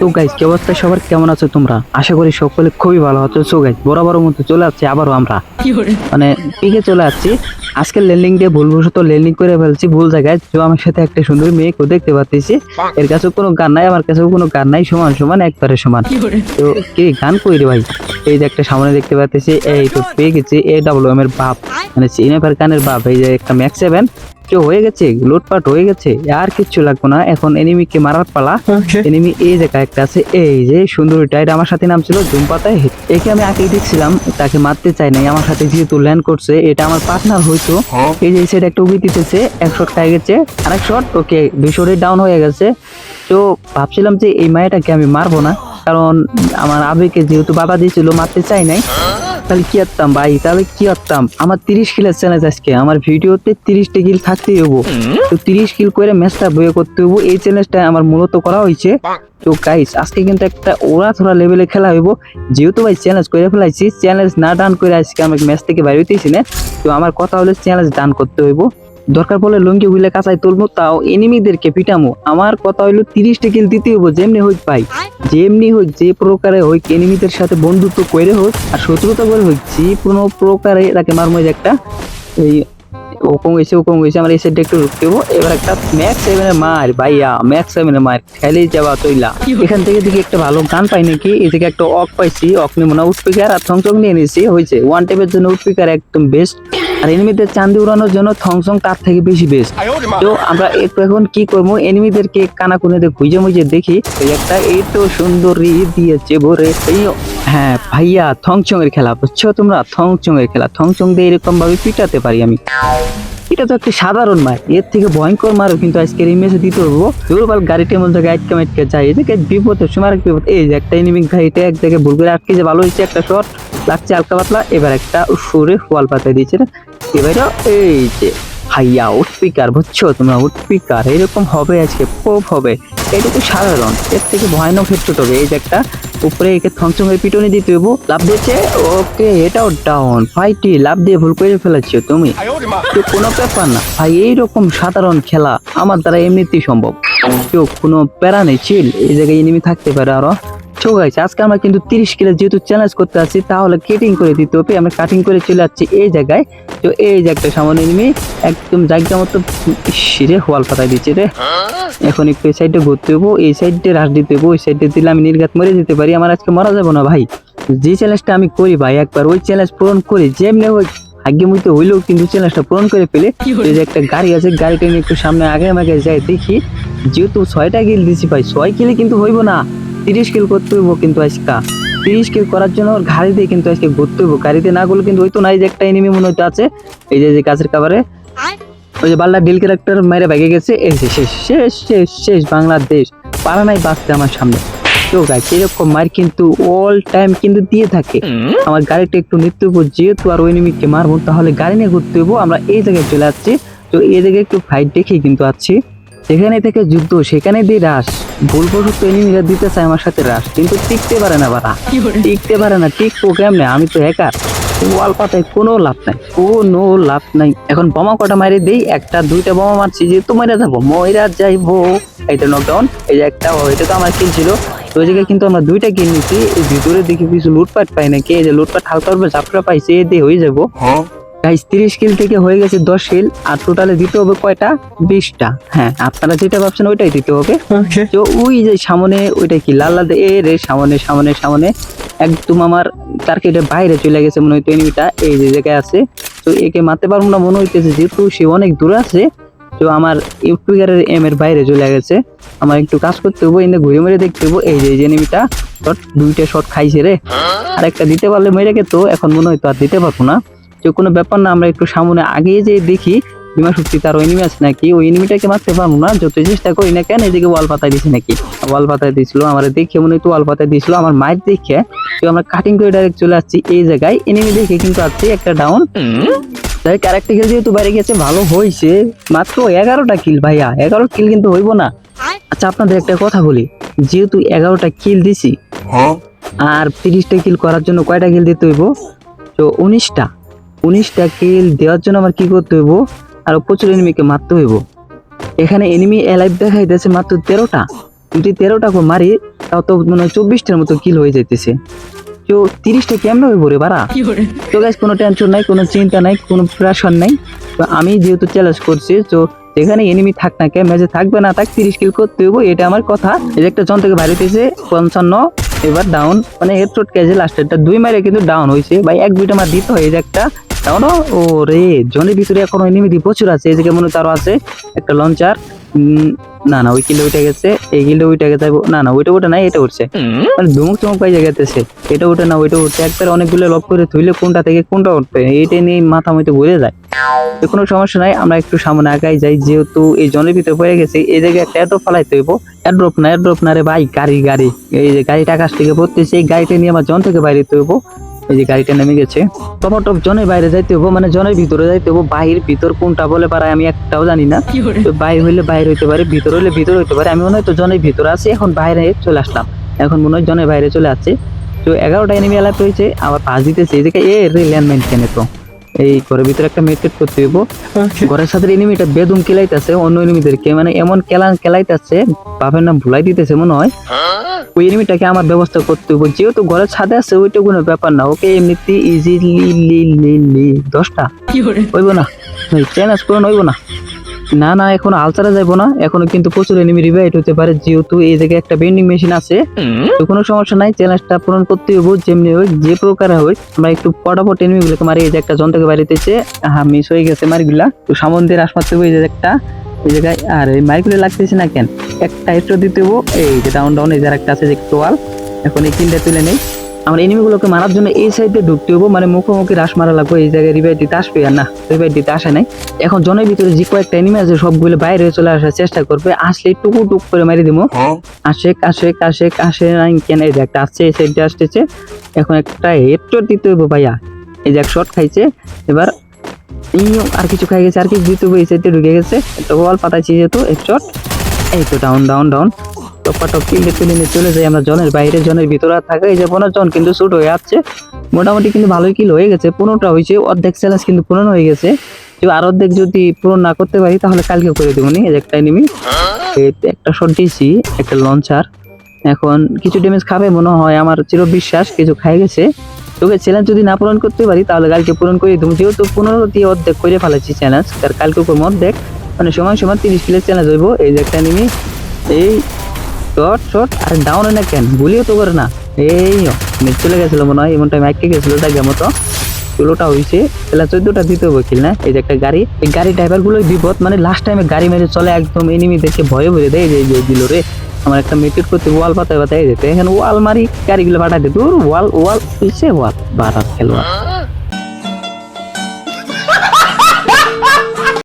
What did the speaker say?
তো গাইজ কি অবস্থা? সবার কেমন আছো তোমরা? আশা করি সকলে খুবই ভালো আছো। সো গাইজ বরাবর মতো চলে আসছে আবারও আমরা। মানে পিকে চলে আসছি। আজকে লেন্ডিং দিয়ে ভুলবশত লেন্ডিং করে ফেলছি ভুল জায়গায়। তো আমার সাথে একটা সুন্দর মেয়েকেও দেখতে পাচ্ছি এর কাছে কোনো গান নাই, আমার কাছেও কোনো গান নাই। সমান সমান, একবারে সমান। তো কি গান কই রে ভাই? এই যে একটা সামনে দেখতে পাচ্ছি এই তো পেয়ে গেছি এ ডাব্লিউ এম এর বাপ। মানে সিনেমার গানের বাপ। এই যে একটা ম্যাক্স সেভেন কেউ হয়ে গেছে লুটপাট হয়ে গেছে আর কিচ্ছু লাগবে না। এখন এনিমিকে মারার পালা। এনিমি এই জায়গায় একটা আছে এই যে সুন্দরীটা এটা আমার সাথে নাম ছিল জুমপাতায় একে আমি আগেই দেখছিলাম তাকে মারতে চাই নাই আমার সাথে যেহেতু ল্যান্ড করছে এটা আমার পার্টনার হয়তো এই যে সেটা একটা উগি দিতেছে এক শট খাই গেছে আরেক শট ওকে দুই শটে ডাউন হয়ে গেছে। তো ভাবছিলাম যে এই মায়াটাকে আমি মারবো না কারণ আমার আবেগে যেহেতু বাবা দিয়েছিল মারতে চাই নাই। তাহলে কি করতাম ভাই? তাহলে কি করতাম আমার তিরিশ কিলের চ্যালেঞ্জ আজকে। আমার ভিডিওতে তিরিশটা কিল থাকতেই হব। তো তিরিশ কিল করে ম্যাচটা বয়ে করতে হব। এই চ্যালেঞ্জটা আমার মূলত করা হয়েছে। তো গাইস আজকে কিন্তু একটা ওরা থোড়া লেভেলে খেলা হইব। যেহেতু ভাই চ্যালেঞ্জ করে ফেলাইছি চ্যালেঞ্জ না ডান করে আজকে আমি ম্যাচ থেকে বাইরে হইতেছি না। তো আমার কথা হলে চ্যালেঞ্জ ডান করতে হইব। দরকার পড়লে লুঙ্গি হুইলে কাঁচাই তুলবো তাও এনিমিদেরকে পিটামো। আমার কথা হইল, তিরিশটা কিল দিতে হইব, যেমনি হইক ভাই যেমনি হোক যে প্রকারে হোক এনিমিদের সাথে বন্ধুত্ব করে হোক, আর শত্রুতা করে হোক যে কোনো প্রকারে তাকে মারমো একটা এই ওকম হয়েছে ওকম হয়েছে আমার এই সাইডটা একটু হব এবার একটা ম্যাক্স সেভেনের মার, ভাইয়া ম্যাক্স সেভেনের মার খেলেই যাওয়া তৈলা। এখান থেকে দেখি একটা ভালো গান পাই নাকি, এই থেকে একটা অক পাইছি, অক নিয়ে মনে হয় উঠপিকার আর থংচং নিয়ে নিয়েছি হয়েছে। ওয়ান টাইপের জন্য উঠপিকার একদম বেস্ট আর এনিমিদের চান্দি উড়ানোর জন্য থংসং তার থেকে বেশি বেস্ট তো আমরা একটু এখন কি করব এনিমিদেরকে কানা কুনেতে খুঁজে মুজে দেখি একটা এই তো সুন্দরী দিয়েছে ভরে। হ্যাঁ ভাইয়া থংচং এর খেলা, বুঝছ তোমরা? থংচং এর খেলা। থংচং দিয়ে এরকম ভাবে পিটাতে পারি আমি। এটা তো একটা সাধারণ মার এর থেকে ভয়ঙ্কর মারও কিন্তু আজকের এই দিতে পারব। দুর্বল গাড়িটার মধ্যে আটকে মাটকে যায়। এদিকে বিপদের সময় বিপদ। এই যে একটা এনিমি গাড়িটা এক জায়গায় ভুল করে আটকে যে ভালো হয়েছে, একটা শট লাগছে হালকা পাতলা। এবার একটা সুরে ফল পাতায় দিয়েছে রে। এবার এই যে হাইয়া, উঠপিকার, বুঝছ? তোমরা উঠপিকার, এরকম হবে আজকে, খুব হবে। এটা তো সাধারণ, এর থেকে ভয়ানক হেডশট হবে। এই যে একটা উপরে একে থংচং এর পিটনে দিতে হইব লাভ দিয়েছে, ওকে, এটাও ডাউন ফাইটি লাভ দিয়ে ভুল করে ফেলেছো তুমি? তো কোনো ব্যাপার না। ভাই, এইরকম সাধারণ খেলা আমার দ্বারা এমনিতেই সম্ভব। কেউ কোনো প্যারা নেই চিল এই জায়গায় এনিমি থাকতে পারে আরও। তো গাইছে আজকে আমরা কিন্তু তিরিশ কিলো যেহেতু চ্যালেঞ্জ করতে আছি তাহলে কেটিং করে দিতে হবে। আমরা কাটিং করে চলে এই জায়গায়। তো এই একটা সামনে একদম জায়গা মতো হোয়াল দিচ্ছে রে। এখন একটু এই সাইডে ঘুরতে হব এই সাইডে রাশ দিতে হব ওই সাইডে দিলে আমি নির্ঘাত মরে যেতে পারি। আমার আজকে মারা যাব না ভাই। যে চ্যালেঞ্জটা আমি করি ভাই একবার ওই চ্যালেঞ্জ পূরণ করি যেমনি ওই আগে মুইতে হইলেও কিন্তু চ্যালেঞ্জটা পূরণ করে ফেলে। যে একটা গাড়ি আছে গাড়িটা নিয়ে একটু সামনে আগে মাগে যাই দেখি। যেহেতু ছয়টা কিল দিছি ভাই ছয় কিলে কিন্তু হইব না। তিরিশ কিল করতে হইব কিন্তু আজকা। তিরিশ কিল করার জন্য ওর গাড়ি দিয়ে কিন্তু আজকে ঘুরতে হইব। গাড়িতে না গেলে কিন্তু হইতো না এই যে একটা এনিমি মনে হইতে আছে এই যে যে কাছের কাবারে ওই যে বাল্লা ডিল ক্যারেক্টার মেরে ভেগে গেছে এই যে শেষ শেষ শেষ শেষ বাংলাদেশ। পারা নাই বাঁচতে আমার সামনে। তো গাইস এরকম মার কিন্তু অল টাইম কিন্তু দিয়ে থাকে। আমার গাড়িটা একটু নিতে হব যেহেতু আর ওই নিমিককে মারবো তাহলে গাড়ি নিয়ে ঘুরতে হব আমরা এই জায়গায় চলে যাচ্ছি। তো এই জায়গায় একটু ফাইট দেখেই কিন্তু আছি। সেখানে থেকে যুদ্ধ সেখানে দিয়ে রাস ভুলবশত এনিমিরা দিতে চায় আমার সাথে রাস কিন্তু টিকতে পারে না বারা টিকতে পারে না টিকবো কেমনে? আমি তো হ্যাকার ওয়াল পাতায় কোনো লাভ নাই কোনো লাভ নাই। এখন বোমা কটা মারি দেই? একটা দুইটা বোমা মারছি যেহেতু মারা যাব ময়রা যাইবো। এইটা নকডাউন এই যে একটা ও, এটা তো আমার কিল ছিল। তো ওই জায়গায় কিন্তু আমরা দুইটা কিল নিছি। এই ভিতরে দেখি কিছু লুটপাট পাই নাকি? এই যে লুটপাট হালকা পাইছে এ দিয়ে হয়ে যাব। গাইস তিরিশ কিল থেকে হয়ে গেছে দশ কিল আর টোটালে দিতে হবে কয়টা? বিশটা। হ্যাঁ আপনারা যেটা ভাবছেন ওইটাই দিতে হবে। তো ওই যে সামনে ওইটা কি? লাল লাল এ রে সামনে সামনে সামনে। একদম আমার টার্গেটের বাইরে চলে গেছে মনে হইতো এনিমিটা এই যে জায়গায় আছে। তো একে মারতে পারব না মনে হইতেছে যেহেতু সে অনেক দূরে আছে। তো আমার ইউটিউবারের এম এর বাইরে চলে গেছে। আমার একটু কাজ করতে হব এনে ঘুরে মেরে দেখতে হব। এই যে এই যে এনিমিটা শট দুইটা শট খাইছে রে। আর একটা দিতে পারলে মেরে তো এখন মনে হয়তো আর দিতে পারব না। তো কোনো ব্যাপার না আমরা একটু সামনে আগে যে দেখি বিমা শক্তি তার এনিমি আছে নাকি? ওই এনিমিটাকে মারতে পারব না যত চেষ্টা করি না কেন এদিকে ওয়াল পাতায় দিছে নাকি? ওয়াল পাতায় দিছিল আমার দেখে মনে হয়তো ওয়াল পাতায় দিছিল আমার মায়ের দেখে। তো আমরা কাটিং করে ডাইরেক্ট চলে আসছি এই জায়গায়। এনিমি দেখে কিন্তু আছে একটা ডাউন তাই ক্যারেক্টার কিল যেহেতু বাইরে গেছে ভালো হয়েছে। মাত্র এগারোটা কিল ভাইয়া এগারো কিল কিন্তু হইব না। আচ্ছা আপনাদের একটা কথা বলি যেহেতু এগারোটা কিল দিছি আর তিরিশটা কিল করার জন্য কয়টা কিল দিতে হইব? তো উনিশটা। উনিশটা কিল দেওয়ার জন্য আমার কি করতে হইব? আর প্রচুর এনিমিকে মারতে হইব। এখানে এনিমি এলাইভ দেখাইতেছে মাত্র তেরোটা। যদি তেরোটা করে মারি তাও তো মনে হয় চব্বিশটার মতো কিল হয়ে যাইতেছে। তো তিরিশটা কেমন হয়ে পড়ে বাড়া? তো গাইস কোনো টেনশন নাই কোনো চিন্তা নাই কোনো প্রেশার নাই। তো আমি যেহেতু চ্যালেঞ্জ করছি তো যেখানে এনিমি থাক না কে ম্যাচে থাকবে না থাক তিরিশ কিল করতে হইব এটা আমার কথা। এই একটা জন থেকে হইতেছে পঞ্চান্ন এবার ডাউন মানে হেডশট কেজে লাস্টেরটা দুই মাইলে কিন্তু ডাউন হয়েছে ভাই এক দুইটা মার দিতে হয় এই যে ও রে জনের ভিতরে এখন প্রচুর আছে। এই কেমন তারও আছে একটা লঞ্চার না না ওই কিলো উঠে গেছে। এই কিলো উঠে গেছে না না ওইটা ওটা নাই এটা উঠছে। মানে ধুমুক চমক পাই এটা উঠে না ওইটা উঠছে। একবার অনেকগুলো লক করে থইলে কোনটা থেকে কোনটা উঠবে এইটা নিয়ে মাথা মধ্যে ঘুরে যায়। তো কোনো সমস্যা নাই আমরা একটু সামনে আগাই যাই। যেহেতু এই জনের ভিতরে পড়ে গেছে এই জায়গায় একটা অ্যাড্রপ ফালাইতে হইব। না অ্যাড্রপ না রে ভাই গাড়ি গাড়ি। এই যে গাড়িটা আকাশ থেকে পড়তেছে এই গাড়িটা নিয়ে আমার জন থেকে বাইরে হইব। এই যে গাড়িটা নেমে গেছে। টপ জনের বাইরে যাইতে হব মানে জনের ভিতরে যাইতে হব বাহির ভিতর কোনটা বলে পারে আমি একটাও জানি না। তো বাইরে হইলে বাইর হইতে পারে ভিতর হইলে ভিতর হইতে পারে। আমি মনে হয় তো জনের ভিতরে আছি এখন বাইরে চলে আসলাম। এখন মনে হয় জনের বাইরে চলে আসছে। তো এগারোটা এনিমি এলাকা হয়েছে আবার পাঁচ দিতেছে। এই জায়গায় এ রে ল্যান্ডমাইন কেনে তো। এই ঘরের ভিতরে একটা মেটকেট করতে হইব। ঘরের সাথে এনিমিটা বেদম কেলাইতেছে অন্য এনিমিদেরকে মানে এমন কেলা কেলাইতেছে বাপের নাম ভুলাই দিতেছে মনে হয়। ওই এনিমিটাকে আমার ব্যবস্থা করতে হইব। যেহেতু ঘরের ছাদে আছে ওইটা কোনো ব্যাপার না। ওকে এমনিতে ইজিলি লি লি লি দশটা। হইব না। চ্যালেঞ্জ করে হইব না। না না এখন আলসারে যাইবো না। এখনও কিন্তু প্রচুর এনিমি রিভাইট হতে পারে যেহেতু এই জায়গায় একটা বেন্ডিং মেশিন আছে। তো কোনো সমস্যা নাই চ্যালেঞ্জটা পূরণ করতে হইব যেমনি হোক যে প্রকারে হোক। আমরা একটু পটাপট এনিমি গুলোকে মারি এই যে একটা যন্ত্রকে বাড়িতেছে হ্যাঁ মিস হয়ে গেছে মারিগুলা। তো সামন দিয়ে রাস মারতে এই যে একটা এই জায়গায় আর এই মারিগুলো লাগতেছে না কেন? একটা এক্সট্রা দিতে হইব এই যে ডাউন ডাউন এই যে একটা আছে যে টোয়াল এখন এই কিলটা তুলে নেই। আমরা এনিমিগুলোকে মারার জন্য এই সাইডে ঢুকতে হব মানে মুখোমুখি রাস মারা লাগবে এই জায়গায় রিভাইট দিতে আসবে আর না রিভাইট দিতে আসে নাই। এখন জনের ভিতরে যে কয়েকটা এনিমি আছে সবগুলো বাইরে চলে আসার চেষ্টা করবে। আসলে টুকু টুক করে মারি দিব। আসে আসে আসে আসে নাই কেন এই একটা আসছে এই সাইডে আসতেছে। এখন একটা হেডশট দিতে হইব ভাইয়া। এই যে এক শট খাইছে। এবার আর কিছু খাই গেছে আর কিছু দিতে হইব এই সাইডে ঢুকে গেছে। একটা ওয়াল পাতাইছি যেহেতু হেডশট এই তো ডাউন ডাউন ডাউন টপা কিনলে তুলে নিয়ে চলে যাই আমরা জনের বাইরে, জনের ভিতরে থাকে এই যে পনেরো জন কিন্তু শুট হয়ে যাচ্ছে মোটামুটি কিন্তু ভালোই কিল হয়ে গেছে। পনেরোটা হয়েছে, অর্ধেক চ্যালেঞ্জ কিন্তু পূরণ হয়ে গেছে। আর অর্ধেক যদি পূরণ না করতে পারি, তাহলে কালকে করে দেবো নি। একটা এনিমি একটা শট দিয়েছি একটা লঞ্চার এখন কিছু ড্যামেজ খাবে মনে হয়, আমার চির বিশ্বাস কিছু খাই গেছে। তোকে চ্যালেঞ্জ যদি না পূরণ করতে পারি, তাহলে কালকে পূরণ করে দেবো। যেহেতু পনেরো দিয়ে অর্ধেক করে ফেলেছি চ্যালেঞ্জ তার কালকে করব অর্ধেক। মানে সময় সময় তিরিশ কিলের চ্যালেঞ্জ হইব। এই যে একটা এনিমি এই শট শট, আর ডাউন না কেন? গুলিও তো করে না। এই নেট চলে গেছিল মনে হয় এমন টাইম গেছিল জায়গা মতো। ষোলোটা হয়েছে তাহলে চোদ্দটা দিতে হবে কিল না? এই যে একটা গাড়ি, এই গাড়ি ড্রাইভারগুলো বিপদ মানে লাস্ট টাইমে গাড়ি মেরে চলে একদম এনিমিদেরকে ভয়ে ভয়ে দেয় যে দিল রে। আমার একটা মেট্রিক করতে ওয়াল পাতায় পাতায় যেতে। এখন ওয়াল মারি, গাড়িগুলো পাঠাতে। দূর ওয়াল ওয়াল পিছে ওয়াল বারাত খেলোয়াড়।